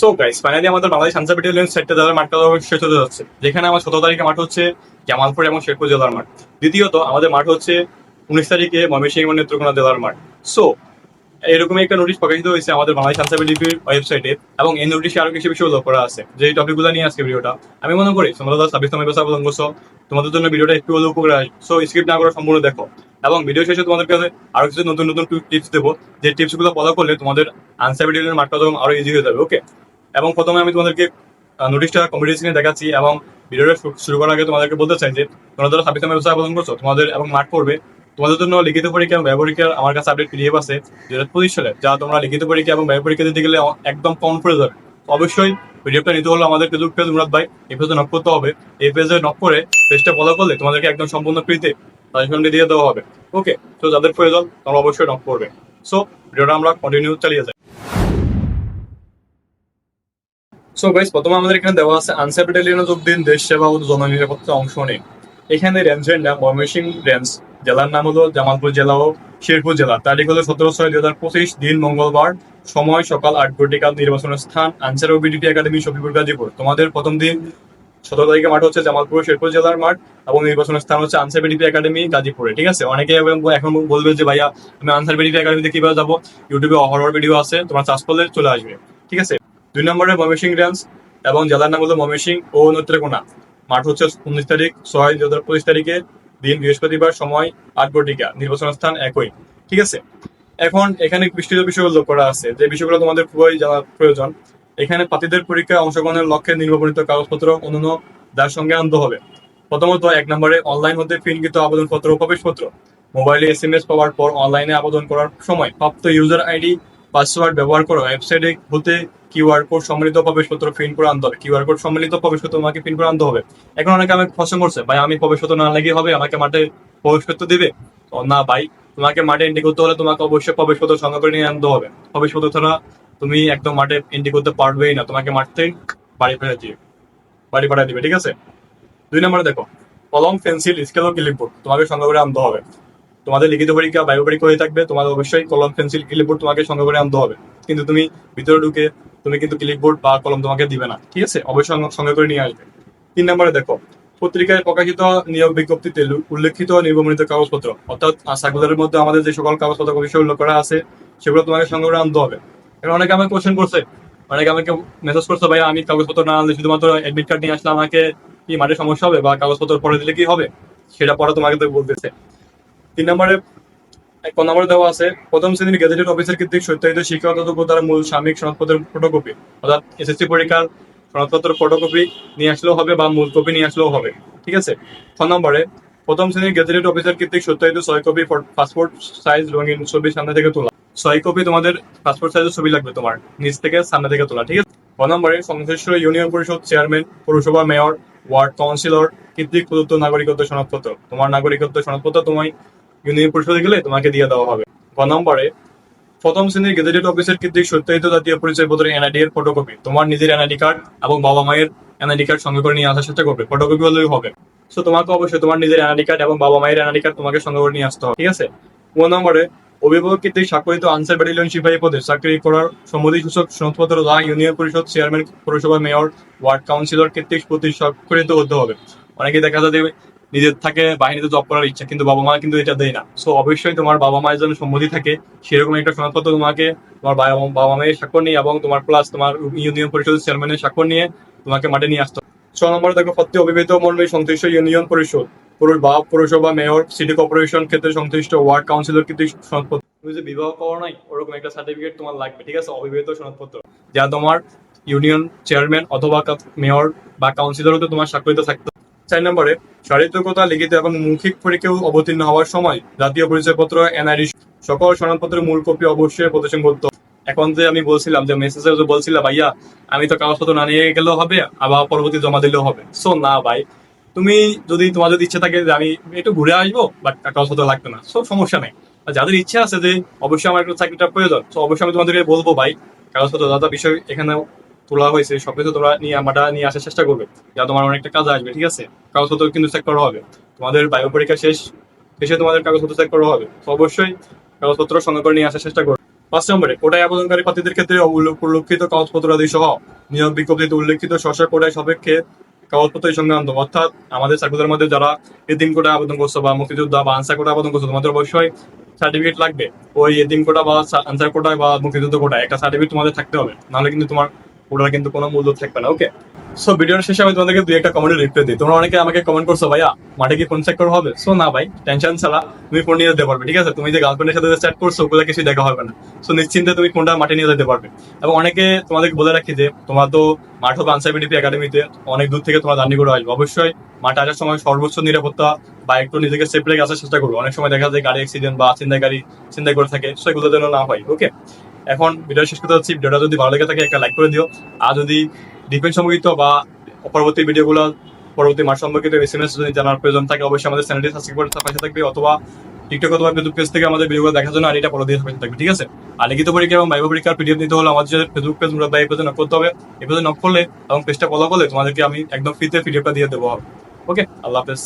So guys finally আমাদের Bangladesh Ansar battalion মাঠটা শেষ হতে যাচ্ছে। যেখানে আমার সতেরো তারিখে মাঠ হচ্ছে জামালপুর এবং শেরপুর জেলার মাঠ। দ্বিতীয়ত, আমাদের মাঠ হচ্ছে উনিশ তারিখে ময়মনসিংহ এবং নেত্রকোনা জেলার মাঠ। সো একটা নোটিশ প্রকাশিত হয়েছে আমাদের বাংলাদেশ আনসার ব্যাটালিয়ন ওয়েবসাইটে এবং এই নোটিশে আরও কিছু বিষয় উল্লেখ করা আছে। যে টপিকগুলো নিয়ে আজকে ভিডিওটা, আমি মনে করি তোমরা তোমাদের জন্য ভিডিওটা একটু হলেও উপকার সো স্ক্রিপ্ট না করে সম্পূর্ণ দেখো। এবং ভিডিও শেষে তোমাদের আরও কিছু নতুন নতুন টিপস দেবো। যে টিপসগুলো ফলো করলে তোমাদের আনসার মাঠটা তখন আরও ইজি হয়ে যাবে ওকে এবং প্রথমে আমি তোমাদেরকে নোটিশটা কম্পিউটার স্ক্রিনে দেখাচ্ছি এবং ভিডিওটা শুরু করার আগে তোমাদেরকে বলতে চাই যে, তোমরা যারা সাবিস ব্যবসা পালন করছ, তোমাদের এবং মাঠ করবে তোমাদের জন্য লিখিত পরীক্ষা এবং ব্যয় পরীক্ষার আমার কাছে আপডেট পিডিএফ আছে দু হাজার পঁচিশ সালে, যা তোমরা লিখিত পরীক্ষা এবং ব্যয় পরীক্ষা দিতে গেলে একদম কম পড়ে যাবে। অবশ্যই পিডিএফটা নিতে হলে আমাদের ফেসবুক পেজ মুরাদ ভাই, এই পেজে নক করতে হবে। এই পেজে নক করে পেজটা ফলো করলে তোমাদেরকে একদম সম্পূর্ণ ফ্রিতে দিয়ে দেওয়া হবে। ওকে তো যাদের প্রয়োজন, তোমরা অবশ্যই নক করবে। সো ভিডিওটা আমরা কন্টিনিউ চালিয়ে যাই। সো গাইস প্রথমে আমাদের এখানে দেওয়া আছে দিন, দেশ সেবা ও জননিরাপত্তা অংশ নিন এখানে রেঞ্জের নাম ময়মনসিং রেঞ্জ জেলার নাম হলো জামালপুর জেলা ও শেরপুর জেলা। তারিখ হলো সতেরো ছয় দুই হাজার পঁচিশ, দিন মঙ্গলবার। সময় সকাল আট ঘটিকা নির্বাচনের স্থান আনসার একাডেমি শফিপুর, গাজীপুর। তোমাদের প্রথম দিন সতেরো তারিখে মাঠ হচ্ছে জামালপুর শেরপুর জেলার মাঠ এবং নির্বাচনের স্থান হচ্ছে আনসার বিডিপি একাডেমি গাজীপুরে। ঠিক আছে? অনেকে এখন বলবে যে, ভাইয়া, আমি আনসার বিডিপি একাডেমিতে কীভাবে যাব? ইউটিউবে হরর ভিডিও আছে, তোমার চার্জ করলে চলে আসবে। ঠিক আছে? দুই নম্বরে ময়মনসিং রেঞ্জ এবং জেলার নাম হলো ময়মনসিং ও নেত্রকোনা। মাঠ হচ্ছে উনিশ তারিখ, ছয় দুই হাজার পঁচিশ তারিখে দিন বৃহস্পতিবার সময় আট ঘটিকা নির্বাচন স্থান একই। ঠিক আছে? এখন এখানে বিস্তৃত বিষয় উল্লেখ করা আছে। যে বিষয়গুলো তোমাদের খুবই জানা প্রয়োজন, এখানে প্রার্থীদের পরীক্ষায় অংশগ্রহণের লক্ষ্যে নির্বাচিত কাগজপত্র অন্যান্য যার সঙ্গে আনতে হবে। প্রথমত, এক নম্বরে অনলাইন হতে প্রিন্টকৃত আবেদনপত্র ও প্রবেশপত্র। মোবাইলে এস এম এস পাওয়ার পর অনলাইনে আবেদন করার সময় প্রাপ্ত ইউজার আইডি পাসওয়ার্ড ব্যবহার করে ওয়েবসাইটে হতে কিউআর কোড সম্মিলিত প্রবেশপত্র প্রিন্ট করে আনতে হবে। কিউআর কোড সম্মিলিত প্রবেশপত্র তোমাকে প্রিন্ট করে আনতে হবে। এখন অনেকে আমাকে প্রশ্ন করছে, ভাই, আমি প্রবেশপত্র না লাগিয়ে হবে? আমাকে মাঠে প্রবেশপত্র দিবে? না, ভাই, তোমাকে মাঠে এন্ট্রি করতে হলে তোমাকে অবশ্যই প্রবেশপত্র সঙ্গে করে নিয়ে আনতে হবে। প্রবেশপত্র ছাড়া তুমি একদম মাঠে এন্ট্রি করতে পারবেই না। তোমাকে মাঠ থেকে বাড়ি ফেলে দিবে বাড়ি পাঠিয়ে দিবে, ঠিক আছে? দুই নম্বরে দেখো, কলম পেন্সিল স্কেল ও ক্লিপবোর্ড তোমাকে সঙ্গে করে আনতে হবে। তোমাদের লিখিত পরীক্ষা বায়ু পরীক্ষা হয়ে থাকবে, তোমাদের অবশ্যই কলম, পেন্সিল, ক্লিপবোর্ড তোমাকে সঙ্গে করে আনতে হবে। কিন্তু তুমি ভিতরে ঢুকে তুমি কিন্তু ক্লিপবোর্ড বা কলম তোমাকে দিবে না, ঠিক আছে? অবশ্যই সঙ্গে- করে নিয়ে আসবে। তিন নম্বরে দেখো, পত্রিকায় প্রকাশিত নিয়োগ বিজ্ঞপ্তিতে উল্লেখিত নিবন্ধিত কাগজপত্র, অর্থাৎ সার্কুলারের মধ্যে আমাদের যে সকল কাগজপত্র বিষয় উল্লেখ করা আছে, সেগুলো তোমাকে সঙ্গে করে আনতে হবে। এখন অনেকে আমাকে কোশ্চেন করছে, অনেকে আমাকে মেসেজ করছে ভাই আমি কাগজপত্র না আনলে শুধুমাত্র অ্যাডমিট কার্ড নিয়ে আসলে আমাকে কি মাঠে সমস্যা হবে বা কাগজপত্র পরে দিলে কি হবে? সেটা পরে তোমাকে তো বলতেছে। তিন নম্বরে, এক নম্বরে দেওয়া আছে, প্রথম শ্রেণির গেজেটেড অফিসার কর্তৃক সত্যায়িত শিক্ষাগত দ্বারা মূল সাময়িক সনদপত্রের ফটোকপি অর্থাৎ এসএসসি পরীক্ষার সনদপত্রের ফটোকপি নিয়ে আসলেও হবে বা মূল কপি নিয়ে আসলেও হবে, ঠিক আছে? ছ নম্বরে, প্রথম শ্রেণির গেজেটেড অফিসার কর্তৃক সত্যায়িত ছয় কপি পাসপোর্ট সাইজ রঙিন ছবি সামনে থেকে তোলা। ছয় কপি তোমাদের পাসপোর্ট সাইজের ছবি লাগবে তোমার, নিচ থেকে সামনে থেকে তোলা, ঠিক আছে? ছ নম্বরে, সংশ্লিষ্ট ইউনিয়ন পরিষদ চেয়ারম্যান পৌরসভা মেয়র ওয়ার্ড কাউন্সিলর কর্তৃক প্রদত্ত নাগরিকত্ব সনদপত্র, তোমার নাগরিকত্ব সনদপত্র তোমায় ইউনিয়ন পরিষদে গেলে তোমাকে দিয়ে দেওয়া হবে। গ নম্বরে, প্রথম শ্রেণির গেজেটেড অফিসের কর্তৃক সত্যায়িত জাতীয় পরিচয় পত্র এনআইডি এর ফটোকপি তোমার নিজের এনআইডি কার্ড এবং বাবা মায়ের এনআইডি কার্ড সঙ্গে করে নিয়ে আসার চেষ্টা করবে। ফটোকপি হলেই হবে। সো তোমাকে অবশ্যই তোমার নিজের এনআইডি কার্ড এবং বাবা মায়ের এনআইডি কার্ড তোমাকে সঙ্গে করে নিয়ে আসতে হবে। ঠিক আছে? ও নম্বরে, অভিভাবক কর্তৃক স্বাক্ষরিত আনসার ব্যাটালিয়ন সিপাহী পদে চাকরি করার সম্মতি সূচক সনদপত্র যা ইউনিয়ন পরিষদ চেয়ারম্যান পৌরসভা মেয়র ওয়ার্ড কাউন্সিলর কর্তৃক প্রতি স্বাক্ষরিত হতে হবে। অনেকে দেখা যায় যে নিজের থাকে, বাহিনীতে জব করার ইচ্ছা, কিন্তু বাবা মা কিন্তু এটা দেয় না। সো অবশ্যই তোমার বাবা মায়ের জন্য সম্মতি থাকে। সেরকম একটা সনদপত্র তোমাকে তোমার বাবা মায়ের স্বাক্ষর নিয়ে এবং তোমার প্লাস তোমার ইউনিয়ন পরিষদের চেয়ারম্যানের স্বাক্ষর নিয়ে তোমাকে মাঠে নিয়ে আসতে। ছ নম্বরে দেখো প্রতি অবিবাহিত মর্মে সংশ্লিষ্ট ইউনিয়ন পরিষদ। পুরুষ বা পৌরসভা মেয়র সিটি কর্পোরেশন ক্ষেত্রে সংশ্লিষ্ট ওয়ার্ড কাউন্সিলর কিন্তু সনদপত্র। তুমি যে বিবাহ করো নাই, ওরকম একটা সার্টিফিকেট তোমার লাগবে, ঠিক আছে? অবিবাহিত সনদপত্র। যা তোমার ইউনিয়ন চেয়ারম্যান অথবা মেয়র বা কাউন্সিলর তোমার স্বাক্ষরিত থাকতে। চার নম্বরে, শারীরিকতা, লিখিত এবং মৌখিক পরীক্ষায় অবতীর্ণ হওয়ার সময় জাতীয় পরিচয়পত্র, এনআইডি, সকল সনদপত্রের মূল কপি অবশ্যই প্রদর্শন করতে এখন যে আমি বলছিলাম, যে মেসেজে যে বলছিলাম, ভাইয়া, আমি তো কাগজপত্র না নিয়ে গেলেও হবে, আবার পরবর্তী জমা দিলেও হবে। সো না, ভাই। তুমি যদি, তোমার যদি ইচ্ছে থাকে যে আমি একটু ঘুরে আসব বাট কাগজপত্র লাগবে না। সো সমস্যা নেই। যাদের ইচ্ছা আছে যে, অবশ্যই আমার একটু চাকরিটা প্রয়োজন। তো অবশ্যই আমি তোমাদেরকে বলব, ভাই, কাগজপত্র দাদা বিষয় এখানে তোলা হয়েছে, সবকিছু তোমরা নিয়ে আমাটা নিয়ে আসার চেষ্টা করবে। যা তোমার অনেকটা কাজে আসবে, ঠিক আছে? কাগজপত্র কিন্তু চেক করা হবে। তোমাদের বায়ু পরীক্ষা শেষ শেষে তোমাদের কাগজপত্র চেক করা হবে। অবশ্যই কাগজপত্র সঙ্গে করে নিয়ে আসার চেষ্টা করবে। পাঁচ নম্বরে, কোটায় আবেদনকারী প্রার্থীদের ক্ষেত্রে উল্লেখ- উল্লেখিত কাগজপত্র আদি সহ নিয়োগ বিজ্ঞপ্তিতে উল্লেখিত শস্য কোটায় সাপেক্ষে কাগজপত্র সংক্রান্ত অর্থাৎ আমাদের সার্কুলার মধ্যে যারা এদিন কোটা আবেদন করছ বা মুক্তিযোদ্ধা বা আনসার কোটা আবেদন করছ, তোমাদের অবশ্যই সার্টিফিকেট লাগবে। ওই এদিন কোটা বা আনসার কোটায় বা মুক্তিযুদ্ধ কোটায় একটা সার্টিফিকেট তোমাদের থাকতে হবে। নাহলে কিন্তু তোমার ওটার কিন্তু কোনো মূল্য থাকবে না ওকে সো ভিডিওর শেষে আমি তোমাদেরকে দুই একটা কমেন্টে রিপ্লাই দিই। তোমরা অনেকে আমাকে কমেন্ট করছ, ভাইয়া, মাঠে কি ফোন চেক করা হবে? সো না ভাই টেনশন ছাড়া তুমি ফোন নিয়ে যেতে পারবে, ঠিক আছে? তুমি যে গার্লফ্রেন্ডের সাথে চ্যাট করছ, ওগুলো কিছু দেখা হবে না। সো নিশ্চিন্তে তুমি ফোনটা মাঠে নিয়ে যেতে পারবে। এবং অনেকে তোমাদেরকে বলে রাখি যে, তোমার তো মাঠ হবে আনসার বিডিপি একাডেমিতে অনেক দূর থেকে তোমরা জার্নি করে আসবে। অবশ্যই মাঠে আসার সময় সর্বোচ্চ নিরাপত্তা বা একটু নিজেকে সেফ রেখে আসার চেষ্টা করব অনেক সময় দেখা যায় গাড়ি অ্যাক্সিডেন্ট বা চিন্তায় গাড়ি, চিন্তায় করে থাকে। সো এগুলো যেন না হয় ওকে এখন ভিডিও শেষ করতে যাচ্ছি। ভিডিওটা যদি ভালো লেগে থাকে, একটা লাইক করে দিও। আর যদি ডিফেন্স সম্পর্কিত বা পরবর্তী ভিডিওগুলো পরবর্তী মাস সম্পর্কিত এসএমএস যদি জানার প্রয়োজন থাকে, অবশ্যই আমাদের চ্যানেলটি সাবস্ক্রাইব করে পাশে থাকবে অথবা টিকটক অথবা ফেসবুক পেজ থেকে আমাদের ভিডিওগুলো দেখার জন্য আর এটা পরে দিয়ে থাকবে, ঠিক আছে? আর লিখিত পরীক্ষা এবং বাইবা পরীক্ষার পিডিএফ নিতে হলে আমাদের যে ফেসবুক পেজ বা এই পেজে নক করতে হবে। এই পেজে নক করলে এবং পেজটা ফলো করলে তোমাদেরকে আমি একদম ফ্রিতে পিডিএফটা দিয়ে দেবো। ওকে আল্লাহ হাফেজ।